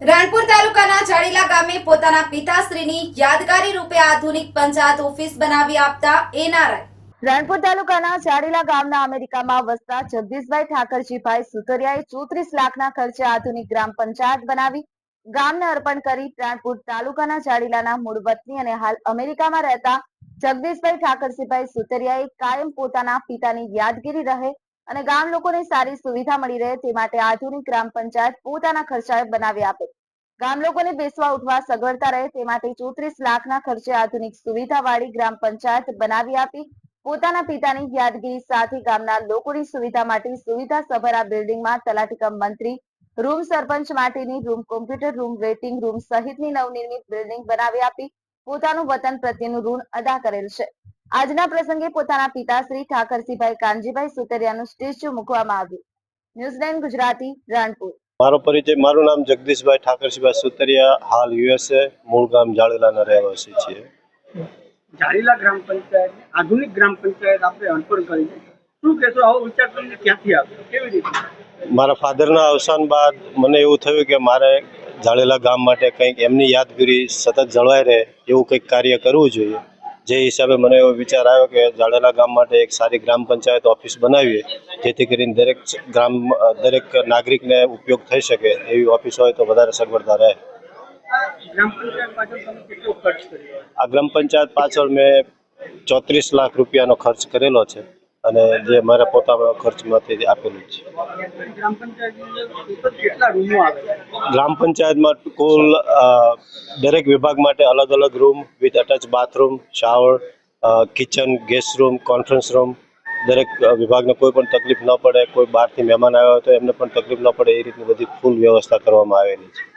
રાણપુર તાલુકાના જાડીલા ગામે પોતાના પિતાશ્રીની યાદગારી રૂપે આધુનિક પંચાયત ઓફિસ બનાવી આપતા એનઆરઆઈ. રાણપુર તાલુકાના ચાડીલા ગામના અમેરિકામાં વસતા જગદીશભાઈ ઠાકરજીભાઈ સુતરિયાએ ચોત્રીસ લાખના ખર્ચે આધુનિક ગ્રામ પંચાયત બનાવી ગામને અર્પણ કરી રાણપુર તાલુકાના ચાડીલાના મૂળ વતની અને હાલ અમેરિકામાં રહેતા જગદીશભાઈ ઠાકરજીભાઈ સુતરિયાએ કાયમ પોતાના પિતાની યાદગીરી રહે અને ગામ લોકોને સારી સુવિધા મળી રહે તે માટે આધુનિક ગ્રામ પંચાયત પોતાના ખર્ચાએ બનાવી આપે. ગામ લોકોને બેસવા, ઉઠવા સગવડતા રહે તે માટે ચોત્રીસ લાખના ખર્ચે આધુનિક સુવિધાવાળી ગ્રામ પંચાયત બનાવી આપી. પોતાના પિતાની યાદગીરી સાથે ગામના લોકોની સુવિધા માટે સુવિધા સભર આ બિલ્ડિંગમાં તલાટીકમ મંત્રી, રૂમ સરપંચ માટેની room, computer room, waiting room સહિતની નવનિર્મિત બિલ્ડિંગ બનાવી આપી. પોતાનું વતન પ્રત્યેનું ઋણ અદા કરેલ છે. આજના પ્રસંગે પોતાના પિતાશ્રી ઠાકરસિંહભાઈ કાનજીભાઈ સુતરિયાનું સ્ટેચ્યુ મૂકવામાં આવ્યું. ન્યૂઝ ગુજરાતી રાણપુર. મારો પરિચય મારું નામ જગદીશભાઈ ઠાકરસિંહભાઈ સુતરિયા હાલ યુએસએ મૂળ ગામ જાળીલાના રહેવાસી છીએ. જાળીલા ગ્રામ પંચાયત આધુનિક ગ્રામ પંચાયત આપણે અર્પણ કરી છે. શું કહેશો આવો વિચાર તમને ક્યાંથી આવ્યો? કેવી રીતે? મારા ફાધરના અવસાન બાદ મને એવું થયું કે મારે જાળેલા ગામ માટે કંઈક એમની યાદગીરી સતત જળવાઈ રહે એવું કંઈક કાર્ય કરવું જોઈએ. જે હિસાબે મને એવો વિચાર આવ્યો કે જાડેલા ગામ માટે એક સારી ગ્રામ પંચાયત ઓફિસ બનાવીએ જેથી કરીને દરેક ગ્રામ દરેક નાગરિકને ઉપયોગ થઈ શકે એવી ઓફિસ હોય તો વધારે સગવડતા રહે. આ ગ્રામ પંચાયત પાછળ મેં ચોત્રીસ લાખ રૂપિયાનો ખર્ચ કરેલો છે અને જે મારા પોતાના ખર્ચમાંથી આપેલું છે. ગ્રામ પંચાયતમાં કુલ દરેક વિભાગ માટે અલગ અલગ room with attach bathroom shower kitchen guest room conference room દરેક વિભાગને કોઈ પણ તકલીફ ન પડે, કોઈ બહારથી મહેમાન આવ્યા હોય તો એમને પણ તકલીફ ન પડે, એ રીતની બધી ફૂલ વ્યવસ્થા કરવામાં આવેલી છે.